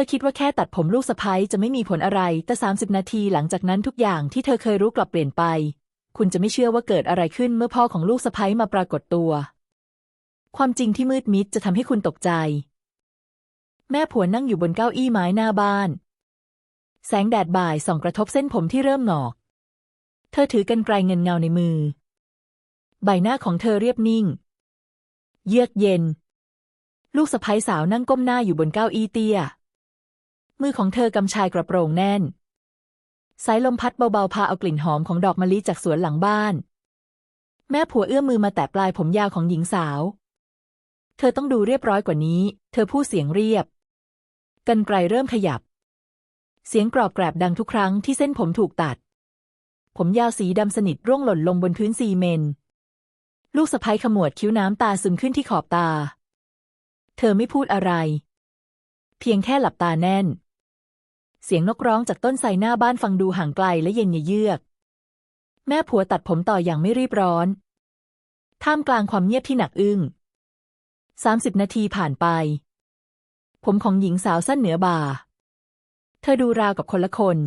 ธอคิดว่าแค่ตัดผมลูกสะพ้ยจะไม่มีผลอะไร แต่สามสิบนาทีหลังจากนั้นทุกอย่างที่เธอเคยรู้กลับเปลี่ยนไป คุณจะไม่เชื่อว่าเกิดอะไรขึ้นเมื่อพ่อของลูกสะพ้ยมาปรากฏตัว ความจริงที่มืดมิดจะทำให้คุณตกใจ แม่ผัวนั่งอยู่บนเก้าอี้ไม้หน้าบ้าน แสงแดดบ่ายส่องกระทบเส้นผมที่เริ่มหงอก เธอถือกรรไกรเงินเงาในมือ ใบหน้าของเธอเรียบนิ่ง เยือกเย็น ลูกสะพ้ยสาวนั่งก้มหน้าอยู่บนเก้าอี้เตี้ย มือของเธอกำชายกระโปรงแน่น สายลมพัดเบาๆพาเอากลิ่นหอมของดอกมะลิจากสวนหลังบ้าน แม่ผัวเอื้อมมือมาแตะปลายผมยาวของหญิงสาว เธอต้องดูเรียบร้อยกว่านี้ เธอพูดเสียงเรียบกรรไกรเริ่มขยับ เสียงกรอบแกรบดังทุกครั้งที่เส้นผมถูกตัด ผมยาวสีดำสนิทร่วงหล่นลงบนพื้นซีเมนต์ลูกสะพ้ยขมวดคิ้วน้ำตาซึมขึ้นที่ขอบตา เธอไม่พูดอะไร เพียงแค่หลับตาแน่น เสียงนกร้องจากต้นไทรหน้าบ้านฟังดูห่างไกลและเย็นเยือก แม่ผัวตัดผมต่ออย่างไม่รีบร้อน ท่ามกลางความเงียบที่หนักอึ้งสามสิบนาทีผ่านไป ผมของหญิงสาวสั้นเหนือบ่า เธอดูราวกับคนละคน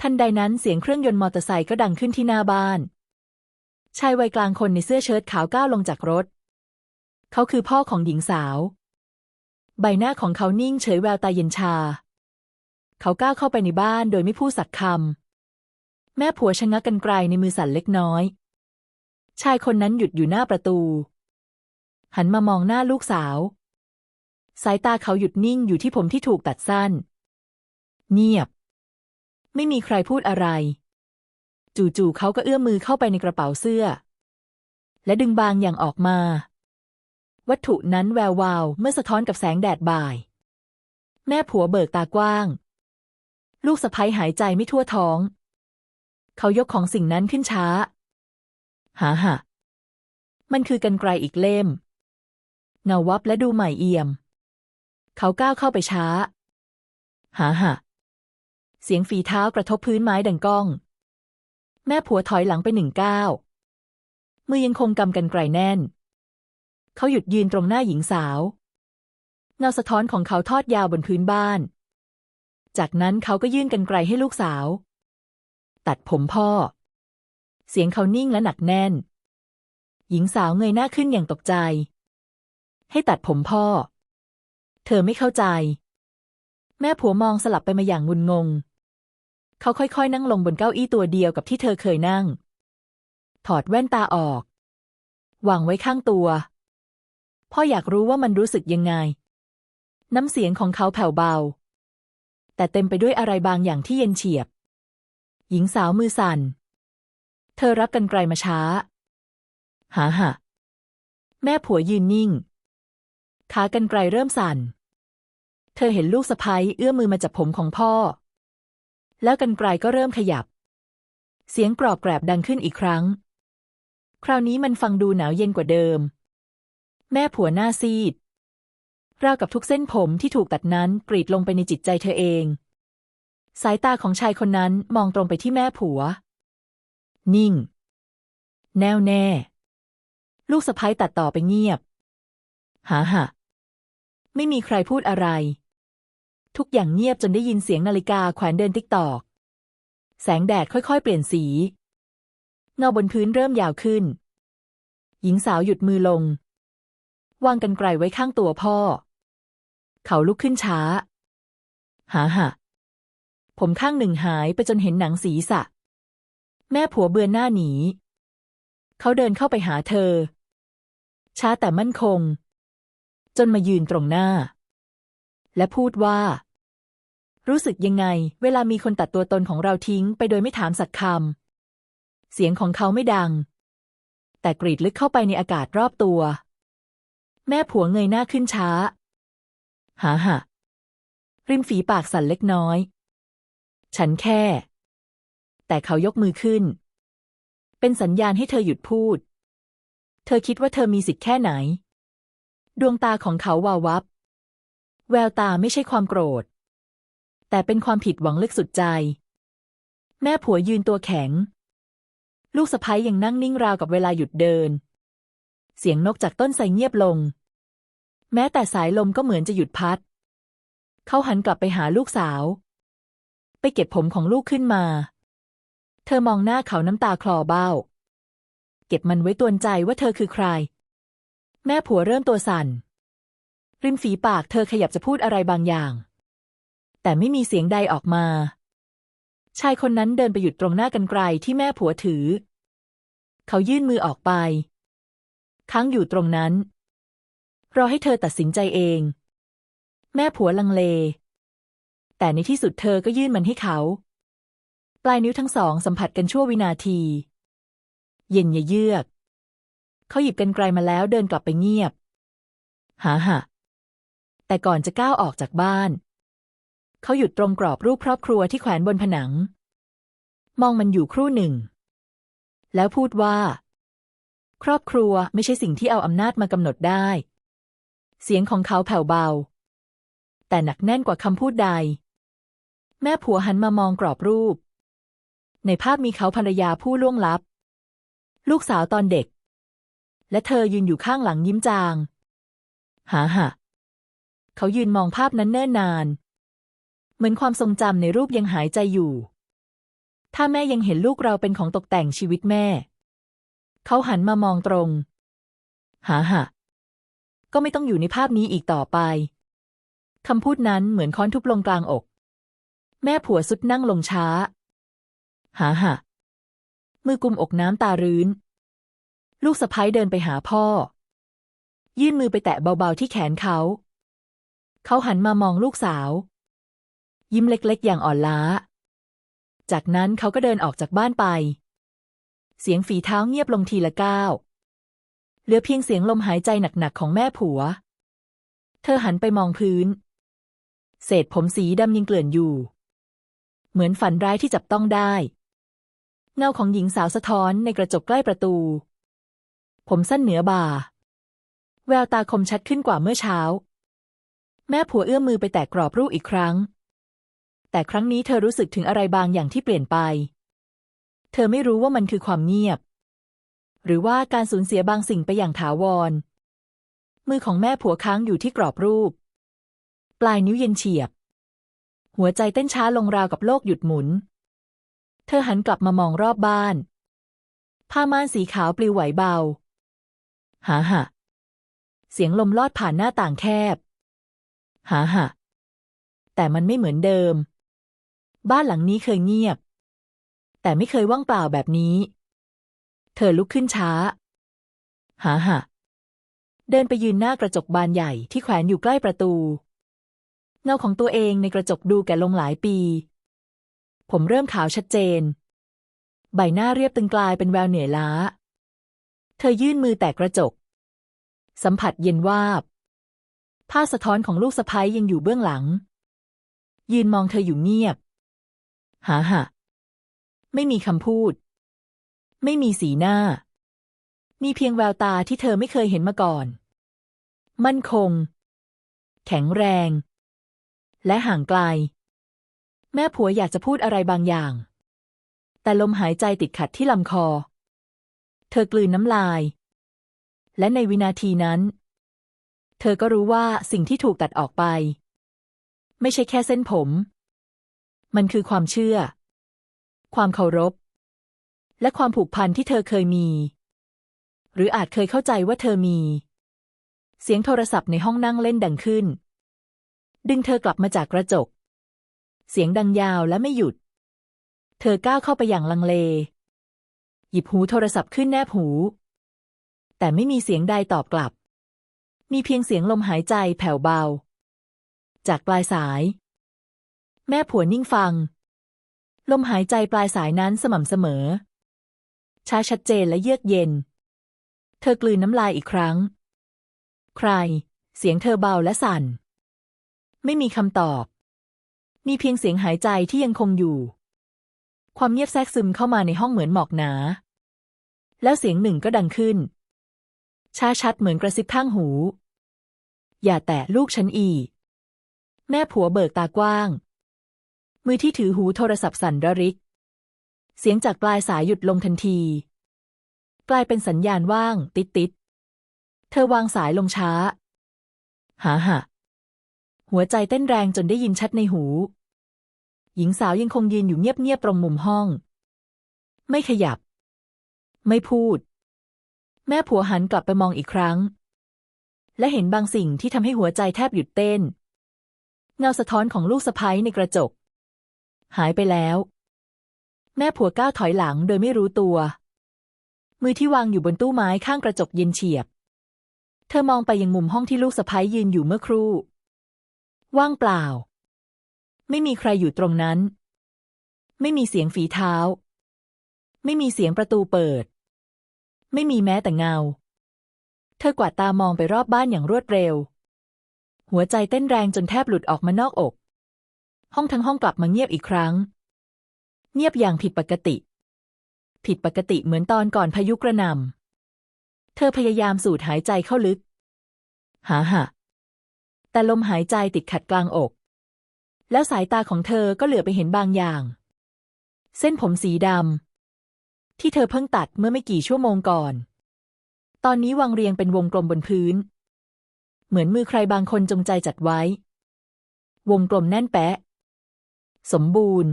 ทันใดนั้นเสียงเครื่องยนต์มอเตอร์ไซค์ก็ดังขึ้นที่หน้าบ้าน ชายวัยกลางคนในเสื้อเชิ้ตขาวก้าวลงจากรถ เขาคือพ่อของหญิงสาว ใบหน้าของเขานิ่งเฉยแววตาเย็นชา เขาก้าวเข้าไปในบ้านโดยไม่พูดสักคำ แม่ผัวชะงักกันไกลในมือสั่นเล็กน้อย ชายคนนั้นหยุดอยู่หน้าประตู หันมามองหน้าลูกสาว สายตาเขาหยุดนิ่งอยู่ที่ผมที่ถูกตัดสั้น เงียบ ไม่มีใครพูดอะไร จู่ๆเขาก็เอื้อมมือเข้าไปในกระเป๋าเสื้อ และดึงบางอย่างออกมา วัตถุนั้นแวววาวเมื่อสะท้อนกับแสงแดดบ่าย แม่ผัวเบิกตากว้าง ลูกสะพ้ยหายใจไม่ทั่วท้อง เขายกของสิ่งนั้นขึ้นช้า หาหะมันคือกันไกลอีกเล่ม เงาวับและดูใหม่เอี่ยม เขาก้าวเข้าไปช้า หาหะเสียงฝีเท้ากระทบพื้นไม้ดังก้อง แม่ผัวถอยหลังไปหนึ่งก้าวมือยังคงกำกันไกลแน่น เขาหยุดยืนตรงหน้าหญิงสาว เงาสะท้อนของเขาทอดยาวบนพื้นบ้าน จากนั้นเขาก็ยื่นกันไกลให้ลูกสาว ตัดผมพ่อ เสียงเขานิ่งและหนักแน่น หญิงสาวเงยหน้าขึ้นอย่างตกใจ ให้ตัดผมพ่อ เธอไม่เข้าใจ แม่ผัวมองสลับไปมาอย่างงุนงง เขาค่อยๆ นั่งลงบนเก้าอี้ตัวเดียวกับที่เธอเคยนั่ง ถอดแว่นตาออก วางไว้ข้างตัว พ่ออยากรู้ว่ามันรู้สึกยังไง น้ำเสียงของเขาแผ่วเบา แต่เต็มไปด้วยอะไรบางอย่างที่เย็นเฉียบ หญิงสาวมือสั่น เธอรับกันไกลมาช้า หาหะ แม่ผัวยืนนิ่ง ขากันไกลเริ่มสั่น เธอเห็นลูกสะพ้ยเอื้อมมือมาจับผมของพ่อ แล้วกันไกลก็เริ่มขยับ เสียงกรอบแกรบดังขึ้นอีกครั้ง คราวนี้มันฟังดูหนาวเย็นกว่าเดิม แม่ผัวหน้าซีด ราวกับทุกเส้นผมที่ถูกตัดนั้นกรีดลงไปในจิตใจเธอเอง สายตาของชายคนนั้นมองตรงไปที่แม่ผัว นิ่ง แน่วแน่ ลูกสะพ้ยตัดต่อไปเงียบ หาหะไม่มีใครพูดอะไร ทุกอย่างเงียบจนได้ยินเสียงนาฬิกาแขวนเดินติ๊กตอก แสงแดดค่อยๆ เปลี่ยนสี เงาบนพื้นเริ่มยาวขึ้น หญิงสาวหยุดมือลงวางกันไกลไว้ข้างตัวพ่อ เขาลุกขึ้นช้า หาหะ ผมข้างหนึ่งหายไปจนเห็นหนังศีรษะ แม่ผัวเบือนหน้าหนี เขาเดินเข้าไปหาเธอ ช้าแต่มั่นคง จนมายืนตรงหน้า และพูดว่า รู้สึกยังไง เวลามีคนตัดตัวตนของเราทิ้งไปโดยไม่ถามสักคำ เสียงของเขาไม่ดัง แต่กรีดลึกเข้าไปในอากาศรอบตัว แม่ผัวเงยหน้าขึ้นช้า หาหะริมฝีปากสั่นเล็กน้อย ฉันแค่ แต่เขายกมือขึ้น เป็นสัญญาณให้เธอหยุดพูด เธอคิดว่าเธอมีสิทธิ์แค่ไหน ดวงตาของเขาวาววับ แววตาไม่ใช่ความโกรธ แต่เป็นความผิดหวังลึกสุดใจ แม่ผัวยืนตัวแข็ง ลูกสะพ้ยยังนั่งนิ่งราวกับเวลาหยุดเดิน เสียงนกจากต้นไทรเงียบลง แม้แต่สายลมก็เหมือนจะหยุดพัด เขาหันกลับไปหาลูกสาว ไปเก็บผมของลูกขึ้นมา เธอมองหน้าเขาน้ำตาคลอเบ้า เก็บมันไว้ตวนใจว่าเธอคือใคร แม่ผัวเริ่มตัวสั่น ริมฝีปากเธอขยับจะพูดอะไรบางอย่าง แต่ไม่มีเสียงใดออกมา ชายคนนั้นเดินไปหยุดตรงหน้ากันไกลที่แม่ผัวถือ เขายื่นมือออกไป ค้างอยู่ตรงนั้น รอให้เธอตัดสินใจเอง แม่ผัวลังเล แต่ในที่สุดเธอก็ยื่นมันให้เขา ปลายนิ้วทั้งสองสัมผัสกันชั่ววินาที เย็นเยือก เขาหยิบกันไกลมาแล้วเดินกลับไปเงียบ หาหะแต่ก่อนจะก้าวออกจากบ้าน เขาหยุดตรงกรอบรูปครอบครัวที่แขวนบนผนัง มองมันอยู่ครู่หนึ่ง แล้วพูดว่า ครอบครัวไม่ใช่สิ่งที่เอาอำนาจมากำหนดได้ เสียงของเขาแผ่วเบา แต่หนักแน่นกว่าคำพูดใด แม่ผัวหันมามองกรอบรูป ในภาพมีเขาภรรยาผู้ล่วงลับ ลูกสาวตอนเด็ก และเธอยืนอยู่ข้างหลังยิ้มจาง หาหะเขายืนมองภาพนั้นเนิ่นนาน เหมือนความทรงจำในรูปยังหายใจอยู่ ถ้าแม่ยังเห็นลูกเราเป็นของตกแต่งชีวิตแม่ เขาหันมามองตรง หาหะ ก็ไม่ต้องอยู่ในภาพนี้อีกต่อไปคำพูดนั้นเหมือนค้อนทุบลงกลางอก แม่ผัวสุดนั่งลงช้า หาหะมือกุมอกน้ำตารื้น ลูกสะพ้ยเดินไปหาพ่อ ยื่นมือไปแตะเบาๆที่แขนเขา เขาหันมามองลูกสาว ยิ้มเล็กๆ อย่างอ่อนล้า จากนั้นเขาก็เดินออกจากบ้านไป เสียงฝีเท้าเงียบลงทีละก้าว เหลือเพียงเสียงลมหายใจหนักๆของแม่ผัว เธอหันไปมองพื้น เศษผมสีดำยังเกลื่อนอยู่ เหมือนฝันร้ายที่จับต้องได้ เงาของหญิงสาวสะท้อนในกระจกใกล้ประตู ผมสั้นเหนือบ่า แววตาคมชัดขึ้นกว่าเมื่อเช้า แม่ผัวเอื้อมมือไปแตะกรอบรูปอีกครั้ง แต่ครั้งนี้เธอรู้สึกถึงอะไรบางอย่างที่เปลี่ยนไป เธอไม่รู้ว่ามันคือความเงียบ หรือว่าการสูญเสียบางสิ่งไปอย่างถาวร มือของแม่ผัวค้างอยู่ที่กรอบรูป ปลายนิ้วเย็นเฉียบ หัวใจเต้นช้าลงราวกับโลกหยุดหมุน เธอหันกลับมามองรอบบ้าน ผ้าม่านสีขาวปลิวไหวเบา หาหะเสียงลมลอดผ่านหน้าต่างแคบ หาหะแต่มันไม่เหมือนเดิม บ้านหลังนี้เคยเงียบ แต่ไม่เคยว่างเปล่าแบบนี้ เธอลุกขึ้นช้า หาหะเดินไปยืนหน้ากระจกบานใหญ่ที่แขวนอยู่ใกล้ประตู เงาของตัวเองในกระจกดูแก่ลงหลายปี ผมเริ่มขาวชัดเจน ใบหน้าเรียบตึงกลายเป็นแววเหนื่อยล้า เธอยื่นมือแตะกระจก สัมผัสเย็นวาบภาพสะท้อนของลูกสะพ้ยยังอยู่เบื้องหลัง ยืนมองเธออยู่เงียบ หาหะ ไม่มีคำพูด ไม่มีสีหน้า มีเพียงแววตาที่เธอไม่เคยเห็นมาก่อน มั่นคง แข็งแรง และห่างไกล แม่ผัวอยากจะพูดอะไรบางอย่าง แต่ลมหายใจติดขัดที่ลำคอ เธอกลืนน้ำลาย และในวินาทีนั้น เธอก็รู้ว่าสิ่งที่ถูกตัดออกไป ไม่ใช่แค่เส้นผม มันคือความเชื่อ ความเคารพ และความผูกพันที่เธอเคยมี หรืออาจเคยเข้าใจว่าเธอมี เสียงโทรศัพท์ในห้องนั่งเล่นดังขึ้น ดึงเธอกลับมาจากกระจก เสียงดังยาวและไม่หยุด เธอก้าวเข้าไปอย่างลังเล หยิบหูโทรศัพท์ขึ้นแนบหู แต่ไม่มีเสียงใดตอบกลับ มีเพียงเสียงลมหายใจแผ่วเบา จากปลายสาย แม่ผัวนิ่งฟังลมหายใจปลายสายนั้นสม่ำเสมอ ช้าชัดเจนและเยือกเย็น เธอกลืนน้ำลายอีกครั้ง ใคร เสียงเธอเบาและสั่น ไม่มีคำตอบ มีเพียงเสียงหายใจที่ยังคงอยู่ ความเงียบแทรกซึมเข้ามาในห้องเหมือนหมอกหนา แล้วเสียงหนึ่งก็ดังขึ้น ช้าชัดเหมือนกระซิบข้างหู อย่าแตะลูกฉันอีก แม่ผัวเบิกตากว้าง มือที่ถือหูโทรศัพท์สั่นระริก เสียงจากปลายสายหยุดลงทันที กลายเป็นสัญญาณว่าง ติดติดๆเธอวางสายลงช้า หาหะหัวใจเต้นแรงจนได้ยินชัดในหู หญิงสาวยังคงยืนอยู่เงียบๆตรงมุมห้อง ไม่ขยับ ไม่พูด แม่ผัวหันกลับไปมองอีกครั้ง และเห็นบางสิ่งที่ทำให้หัวใจแทบหยุดเต้น เงาสะท้อนของลูกสะใภ้ในกระจก หายไปแล้ว แม่ผัวก้าวถอยหลังโดยไม่รู้ตัว มือที่วางอยู่บนตู้ไม้ข้างกระจกเย็นเฉียบ เธอมองไปยังมุมห้องที่ลูกสะใภ้ยืนอยู่เมื่อครู่ ว่างเปล่า ไม่มีใครอยู่ตรงนั้น ไม่มีเสียงฝีเท้า ไม่มีเสียงประตูเปิด ไม่มีแม้แต่เงา เธอกวาดตามองไปรอบบ้านอย่างรวดเร็ว หัวใจเต้นแรงจนแทบหลุดออกมานอกอก ห้องทั้งห้องกลับมาเงียบอีกครั้ง เงียบอย่างผิดปกติ ผิดปกติเหมือนตอนก่อนพายุกระหน่ำเธอพยายามสูดหายใจเข้าลึก หาหะแต่ลมหายใจติดขัดกลางอก แล้วสายตาของเธอก็เหลือไปเห็นบางอย่าง เส้นผมสีดำที่เธอเพิ่งตัดเมื่อไม่กี่ชั่วโมงก่อน ตอนนี้วางเรียงเป็นวงกลมบนพื้น เหมือนมือใครบางคนจงใจจัดไว้ วงกลมแน่นแปะ สมบูรณ์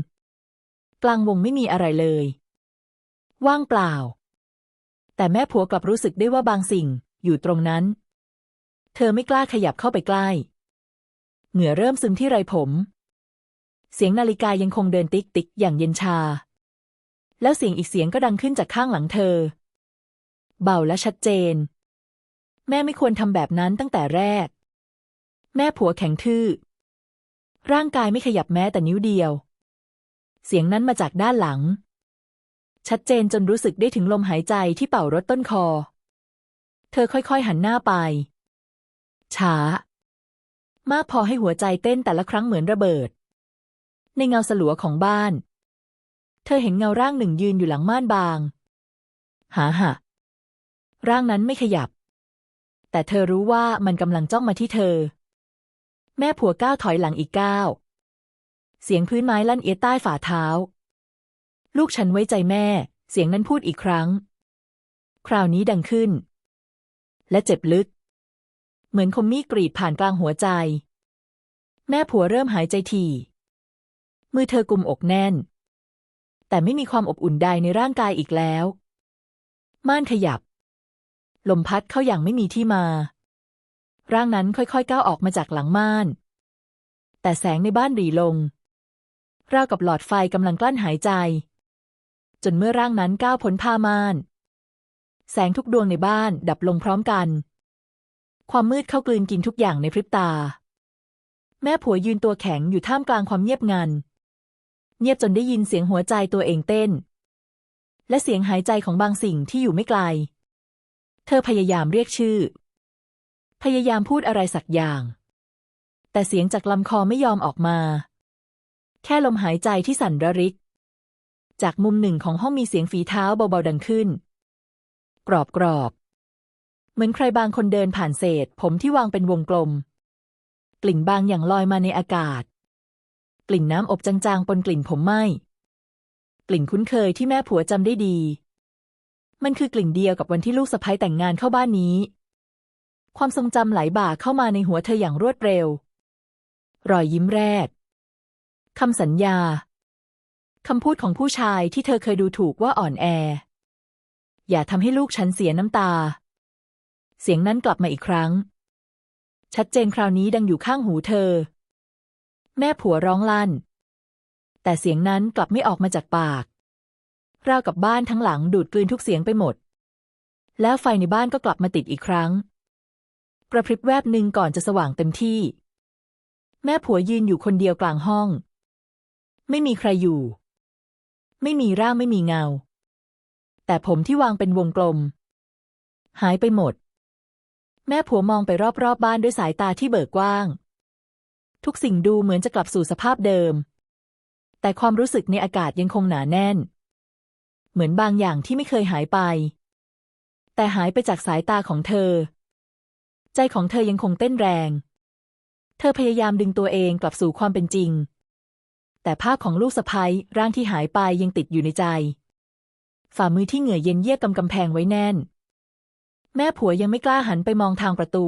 กลางวงไม่มีอะไรเลย ว่างเปล่า แต่แม่ผัวกลับรู้สึกได้ว่าบางสิ่งอยู่ตรงนั้น เธอไม่กล้าขยับเข้าไปใกล้ เหงื่อเริ่มซึมที่ไรผม เสียงนาฬิกายังคงเดินติ๊กติ๊กอย่างเย็นชา แล้วเสียงอีกเสียงก็ดังขึ้นจากข้างหลังเธอ เบาและชัดเจน แม่ไม่ควรทำแบบนั้นตั้งแต่แรก แม่ผัวแข็งทื่อ ร่างกายไม่ขยับแม้แต่นิ้วเดียว เสียงนั้นมาจากด้านหลัง ชัดเจนจนรู้สึกได้ถึงลมหายใจที่เป่ารถต้นคอ เธอค่อยๆหันหน้าไป ช้า มากพอให้หัวใจเต้นแต่ละครั้งเหมือนระเบิด ในเงาสลัวของบ้าน เธอเห็นเงาร่างหนึ่งยืนอยู่หลังม่านบาง หาหะร่างนั้นไม่ขยับ แต่เธอรู้ว่ามันกำลังจ้องมาที่เธอ แม่ผัวก้าวถอยหลังอีกก้าว เสียงพื้นไม้ลั่นเอียดใต้ฝ่าเท้า ลูกฉันไว้ใจแม่ เสียงนั้นพูดอีกครั้ง คราวนี้ดังขึ้น และเจ็บลึก เหมือนคมมีดกรีดผ่านกลางหัวใจ แม่ผัวเริ่มหายใจถี่มือเธอกุมอกแน่น แต่ไม่มีความอบอุ่นใดในร่างกายอีกแล้ว ม่านขยับ ลมพัดเข้าอย่างไม่มีที่มา ร่างนั้นค่อยๆก้าวออกมาจากหลังม่าน แต่แสงในบ้านหรี่ลง ราวกับหลอดไฟกำลังกลั้นหายใจ จนเมื่อร่างนั้นก้าวพ้นผ้าม่าน แสงทุกดวงในบ้านดับลงพร้อมกัน ความมืดเข้ากลืนกินทุกอย่างในพริบตา แม่ผัวยืนตัวแข็งอยู่ท่ามกลางความเงียบงัน เงียบจนได้ยินเสียงหัวใจตัวเองเต้น และเสียงหายใจของบางสิ่งที่อยู่ไม่ไกล เธอพยายามเรียกชื่อ พยายามพูดอะไรสักอย่าง แต่เสียงจากลำคอไม่ยอมออกมา แค่ลมหายใจที่สั่นระริก จากมุมหนึ่งของห้องมีเสียงฝีเท้าเบาๆดังขึ้น กรอบกรอบ เหมือนใครบางคนเดินผ่านเศษ ผมที่วางเป็นวงกลม กลิ่นบางอย่างลอยมาในอากาศ กลิ่นน้ำอบจางๆปนกลิ่นผมไหม้กลิ่นคุ้นเคยที่แม่ผัวจำได้ดี มันคือกลิ่นเดียวกับวันที่ลูกสะใภ้แต่งงานเข้าบ้านนี้ ความทรงจำไหลบ่าเข้ามาในหัวเธออย่างรวดเร็ว รอยยิ้มแรก คำสัญญา คำพูดของผู้ชายที่เธอเคยดูถูกว่าอ่อนแอ อย่าทำให้ลูกฉันเสียน้ำตา เสียงนั้นกลับมาอีกครั้ง ชัดเจนคราวนี้ดังอยู่ข้างหูเธอ แม่ผัวร้องลั่น แต่เสียงนั้นกลับไม่ออกมาจากปาก ราวกับบ้านทั้งหลังดูดกลืนทุกเสียงไปหมด แล้วไฟในบ้านก็กลับมาติดอีกครั้ง กระพริบแวบหนึ่งก่อนจะสว่างเต็มที่แม่ผัวยืนอยู่คนเดียวกลางห้อง ไม่มีใครอยู่ ไม่มีร่างไม่มีเงา แต่ผมที่วางเป็นวงกลม หายไปหมด แม่ผัวมองไปรอบๆบบ้านด้วยสายตาที่เบิกกว้าง ทุกสิ่งดูเหมือนจะกลับสู่สภาพเดิม แต่ความรู้สึกในอากาศยังคงหนาแน่น เหมือนบางอย่างที่ไม่เคยหายไป แต่หายไปจากสายตาของเธอ ใจของเธอยังคงเต้นแรง เธอพยายามดึงตัวเองกลับสู่ความเป็นจริง แต่ภาพของลูกสะพ้ยร่างที่หายไปยังติดอยู่ในใจ ฝ่ามือที่เหงื่อเย็นเยียบกำกำแพงไว้แน่น แม่ผัวยังไม่กล้าหันไปมองทางประตู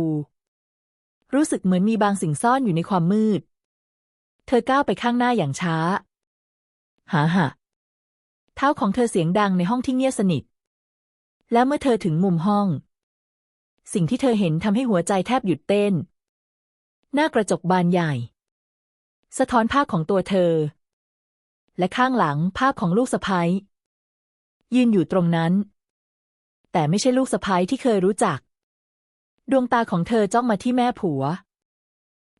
รู้สึกเหมือนมีบางสิ่งซ่อนอยู่ในความมืด เธอก้าวไปข้างหน้าอย่างช้า หาหะเท้าของเธอเสียงดังในห้องที่เงียบสนิท แล้วเมื่อเธอถึงมุมห้อง สิ่งที่เธอเห็นทำให้หัวใจแทบหยุดเต้น หน้ากระจกบานใหญ่ สะท้อนภาพของตัวเธอ และข้างหลังภาพของลูกสะพ้ยยืนอยู่ตรงนั้น แต่ไม่ใช่ลูกสะพ้ยที่เคยรู้จัก ดวงตาของเธอจ้องมาที่แม่ผัว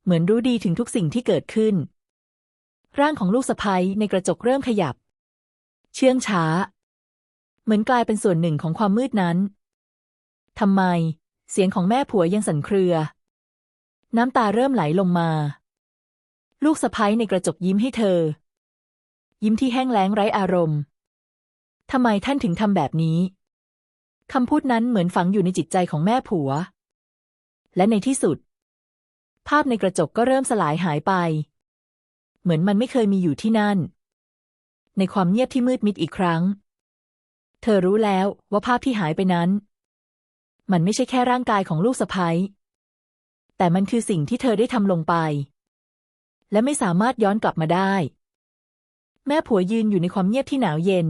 เหมือนรู้ดีถึงทุกสิ่งที่เกิดขึ้น ร่างของลูกสะพ้ยในกระจกเริ่มขยับ เชื่องช้า เหมือนกลายเป็นส่วนหนึ่งของความมืดนั้นทำไม เสียงของแม่ผัวยังสั่นเครือ น้ำตาเริ่มไหลลงมา ลูกสะพ้ยในกระจกยิ้มให้เธอ ยิ้มที่แห้งแล้งไร้อารมณ์ทำไมท่านถึงทำแบบนี้คำพูดนั้นเหมือนฝังอยู่ในจิตใจของแม่ผัว และในที่สุด ภาพในกระจกก็เริ่มสลายหายไป เหมือนมันไม่เคยมีอยู่ที่นั่น ในความเงียบที่มืดมิดอีกครั้ง เธอรู้แล้วว่าภาพที่หายไปนั้น มันไม่ใช่แค่ร่างกายของลูกสะใภ้แต่มันคือสิ่งที่เธอได้ทำลงไป และไม่สามารถย้อนกลับมาได้ แม่ผัวยืนอยู่ในความเงียบที่หนาวเย็น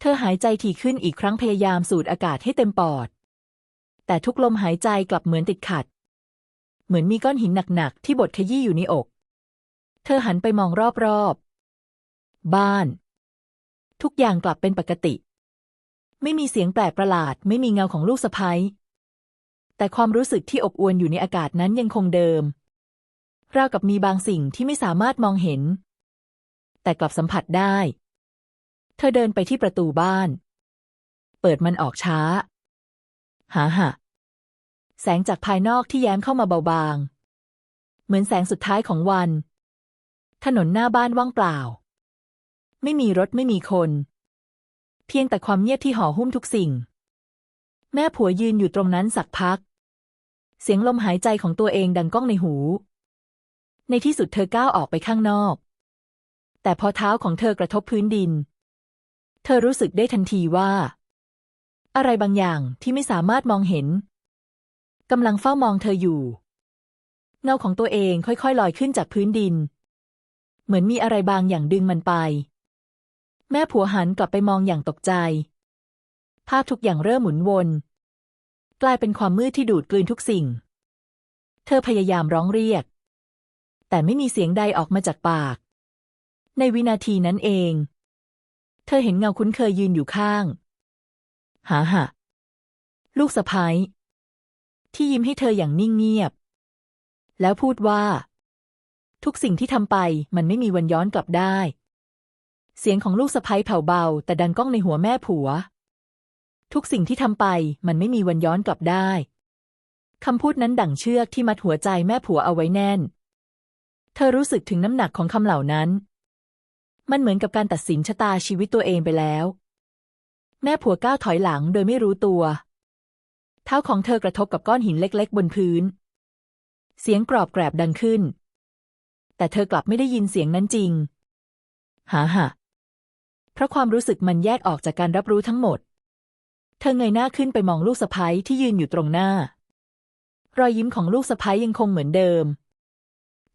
เธอหายใจถี่ขึ้นอีกครั้งพยายามสูดอากาศให้เต็มปอด แต่ทุกลมหายใจกลับเหมือนติดขัด เหมือนมีก้อนหินหนักๆที่บดขยี้อยู่ในอก เธอหันไปมองรอบๆ บ้าน ทุกอย่างกลับเป็นปกติ ไม่มีเสียงแปลกประหลาด ไม่มีเงาของลูกสะพ้ยแต่ความรู้สึกที่อบอวลอยู่ในอากาศนั้นยังคงเดิม ราวกับมีบางสิ่งที่ไม่สามารถมองเห็น แต่กลับสัมผัสได้ เธอเดินไปที่ประตูบ้าน เปิดมันออกช้า หาหะแสงจากภายนอกที่แย้มเข้ามาเบาบาง เหมือนแสงสุดท้ายของวัน ถนนหน้าบ้านว่างเปล่า ไม่มีรถไม่มีคน เพียงแต่ความเงียบที่ห่อหุ้มทุกสิ่ง แม่ผัวยืนอยู่ตรงนั้นสักพัก เสียงลมหายใจของตัวเองดังก้องในหู ในที่สุดเธอก้าวออกไปข้างนอก แต่พอเท้าของเธอกระทบพื้นดิน เธอรู้สึกได้ทันทีว่า อะไรบางอย่างที่ไม่สามารถมองเห็นกำลังเฝ้ามองเธออยู่ เงาของตัวเองค่อยๆลอยขึ้นจากพื้นดิน เหมือนมีอะไรบางอย่างดึงมันไป แม่ผัวหันกลับไปมองอย่างตกใจ ภาพทุกอย่างเริ่มหมุนวน กลายเป็นความมืดที่ดูดกลืนทุกสิ่ง เธอพยายามร้องเรียก แต่ไม่มีเสียงใดออกมาจากปาก ในวินาทีนั้นเอง เธอเห็นเงาคุ้นเคยยืนอยู่ข้าง หาหะลูกสะพ้ายที่ยิ้มให้เธออย่างนิ่งเงียบ แล้วพูดว่า ทุกสิ่งที่ทำไปมันไม่มีวันย้อนกลับได้ เสียงของลูกสะพ้ายแผ่วเบา แต่ดังก้องในหัวแม่ผัว ทุกสิ่งที่ทำไปมันไม่มีวันย้อนกลับได้คำพูดนั้นดั่งเชือกที่มัดหัวใจแม่ผัวเอาไว้แน่น เธอรู้สึกถึงน้ำหนักของคำเหล่านั้น มันเหมือนกับการตัดสินชะตาชีวิตตัวเองไปแล้ว แม่ผัวก้าวถอยหลังโดยไม่รู้ตัว เท้าของเธอกระทบกับก้อนหินเล็กๆ บนพื้น เสียงกรอบแกรบดังขึ้น แต่เธอกลับไม่ได้ยินเสียงนั้นจริง หาหะเพราะความรู้สึกมันแยกออกจากการรับรู้ทั้งหมด เธอเงยหน้าขึ้นไปมองลูกสะพ้ยที่ยืนอยู่ตรงหน้ารอยยิ้มของลูกสะพ้ยยังคงเหมือนเดิม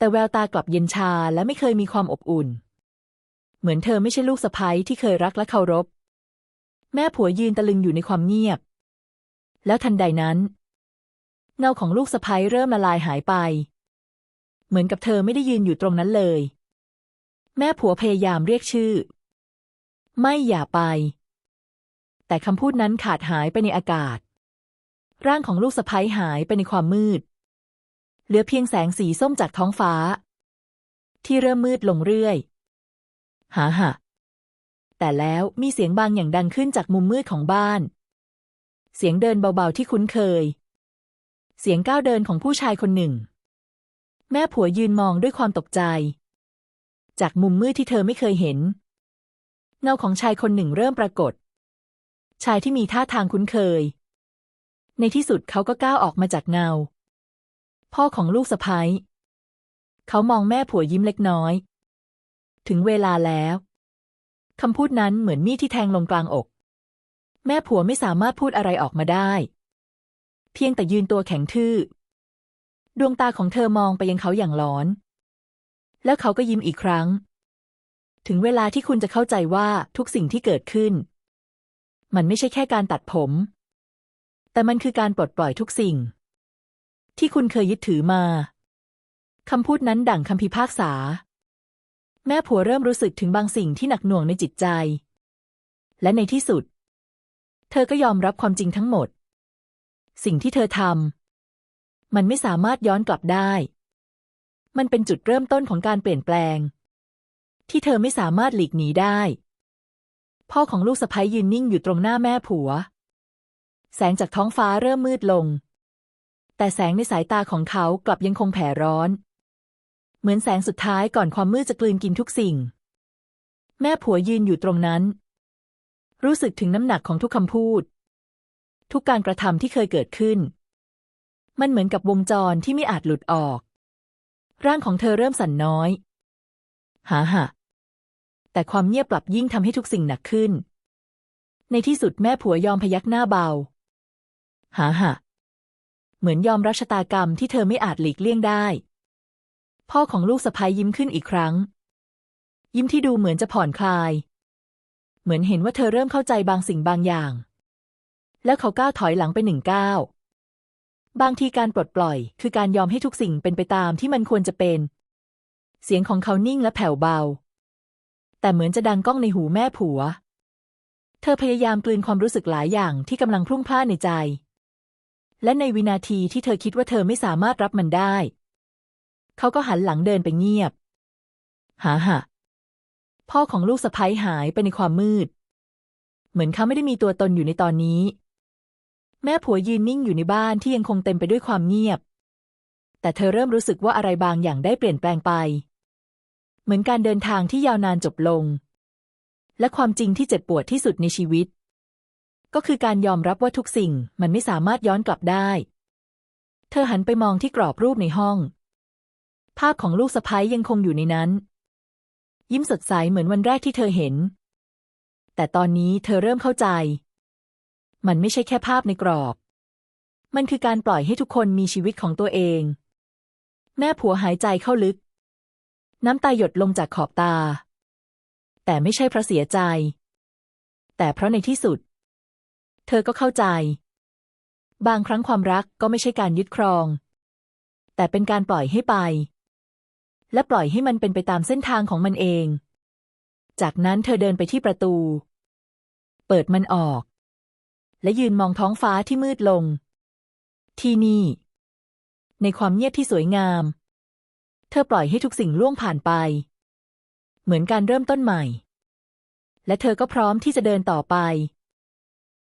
แต่แววตากลับเย็นชาและไม่เคยมีความอบอุ่น เหมือนเธอไม่ใช่ลูกสะพ้ยที่เคยรักและเคารพ แม่ผัวยืนตะลึงอยู่ในความเงียบ แล้วทันใดนั้น เงาของลูกสะพ้ยเริ่มละลายหายไป เหมือนกับเธอไม่ได้ยืนอยู่ตรงนั้นเลย แม่ผัวพยายามเรียกชื่อ ไม่อย่าไป แต่คำพูดนั้นขาดหายไปในอากาศ ร่างของลูกสะพ้ยหายไปในความมืด เหลือเพียงแสงสีส้มจากท้องฟ้า ที่เริ่มมืดลงเรื่อยหาหะแต่แล้วมีเสียงบางอย่างดังขึ้นจากมุมมืดของบ้าน เสียงเดินเบาๆที่คุ้นเคย เสียงก้าวเดินของผู้ชายคนหนึ่ง แม่ผัวยืนมองด้วยความตกใจ จากมุมมืดที่เธอไม่เคยเห็น เงาของชายคนหนึ่งเริ่มปรากฏ ชายที่มีท่าทางคุ้นเคย ในที่สุดเขาก็ก้าวออกมาจากเงา พ่อของลูกสะพ้ยเขามองแม่ผัวยิ้มเล็กน้อย ถึงเวลาแล้วคำพูดนั้นเหมือนมีดที่แทงลงกลางอก แม่ผัวไม่สามารถพูดอะไรออกมาได้ เพียงแต่ยืนตัวแข็งทื่อ ดวงตาของเธอมองไปยังเขาอย่างหลอน แล้วเขาก็ยิ้มอีกครั้ง ถึงเวลาที่คุณจะเข้าใจว่าทุกสิ่งที่เกิดขึ้น มันไม่ใช่แค่การตัดผม แต่มันคือการปลดปล่อยทุกสิ่ง ที่คุณเคยยึดถือมาคำพูดนั้นดั่งคำพิพากษา แม่ผัวเริ่มรู้สึกถึงบางสิ่งที่หนักหน่วงในจิตใจ และในที่สุด เธอก็ยอมรับความจริงทั้งหมด สิ่งที่เธอทำมันไม่สามารถย้อนกลับได้ มันเป็นจุดเริ่มต้นของการเปลี่ยนแปลง ที่เธอไม่สามารถหลีกหนีได้ พ่อของลูกสะใภ้ยืนนิ่งอยู่ตรงหน้าแม่ผัว แสงจากท้องฟ้าเริ่มมืดลง แต่แสงในสายตาของเขากลับยังคงแผ่ร้อน เหมือนแสงสุดท้ายก่อนความมืดจะกลืนกินทุกสิ่ง แม่ผัวยืนอยู่ตรงนั้น รู้สึกถึงน้ำหนักของทุกคำพูด ทุกการกระทำที่เคยเกิดขึ้น มันเหมือนกับวงจรที่ไม่อาจหลุดออก ร่างของเธอเริ่มสั่นน้อย หาหะแต่ความเงียบกลับยิ่งทำให้ทุกสิ่งหนักขึ้น ในที่สุดแม่ผัวยอมพยักหน้าเบา หาหะ เหมือนยอมรับชะตากรรมที่เธอไม่อาจหลีกเลี่ยงได้ พ่อของลูกสะพ้ยยิ้มขึ้นอีกครั้ง ยิ้มที่ดูเหมือนจะผ่อนคลาย เหมือนเห็นว่าเธอเริ่มเข้าใจบางสิ่งบางอย่าง แล้วเขาก้าวถอยหลังไปหนึ่งก้าวบางทีการปลดปล่อย คือการยอมให้ทุกสิ่งเป็นไปตามที่มันควรจะเป็น เสียงของเขานิ่งและแผ่วเบา แต่เหมือนจะดังก้องในหูแม่ผัว เธอพยายามกลืนความรู้สึกหลายอย่างที่กำลังพรุ่งพล่านในใจ และในวินาทีที่เธอคิดว่าเธอไม่สามารถรับมันได้ เขาก็หันหลังเดินไปเงียบ หาหะพ่อของลูกสะพ้ยหายไปในความมืด เหมือนเขาไม่ได้มีตัวตนอยู่ในตอนนี้ แม่ผัวยืนนิ่งอยู่ในบ้านที่ยังคงเต็มไปด้วยความเงียบ แต่เธอเริ่มรู้สึกว่าอะไรบางอย่างได้เปลี่ยนแปลงไป เหมือนการเดินทางที่ยาวนานจบลง และความจริงที่เจ็บปวดที่สุดในชีวิต ก็คือการยอมรับว่าทุกสิ่งมันไม่สามารถย้อนกลับได้ เธอหันไปมองที่กรอบรูปในห้อง ภาพของลูกสะพ้ยยังคงอยู่ในนั้น ยิ้มสดใสเหมือนวันแรกที่เธอเห็น แต่ตอนนี้เธอเริ่มเข้าใจ มันไม่ใช่แค่ภาพในกรอบ มันคือการปล่อยให้ทุกคนมีชีวิตของตัวเอง แม่ผัวหายใจเข้าลึก น้ำตาหยดลงจากขอบตา แต่ไม่ใช่เพราะเสียใจ แต่เพราะในที่สุด เธอก็เข้าใจ บางครั้งความรักก็ไม่ใช่การยึดครอง แต่เป็นการปล่อยให้ไป และปล่อยให้มันเป็นไปตามเส้นทางของมันเอง จากนั้นเธอเดินไปที่ประตู เปิดมันออก และยืนมองท้องฟ้าที่มืดลง ที่นี่ ในความเงียบที่สวยงาม เธอปล่อยให้ทุกสิ่งล่วงผ่านไป เหมือนการเริ่มต้นใหม่ และเธอก็พร้อมที่จะเดินต่อไป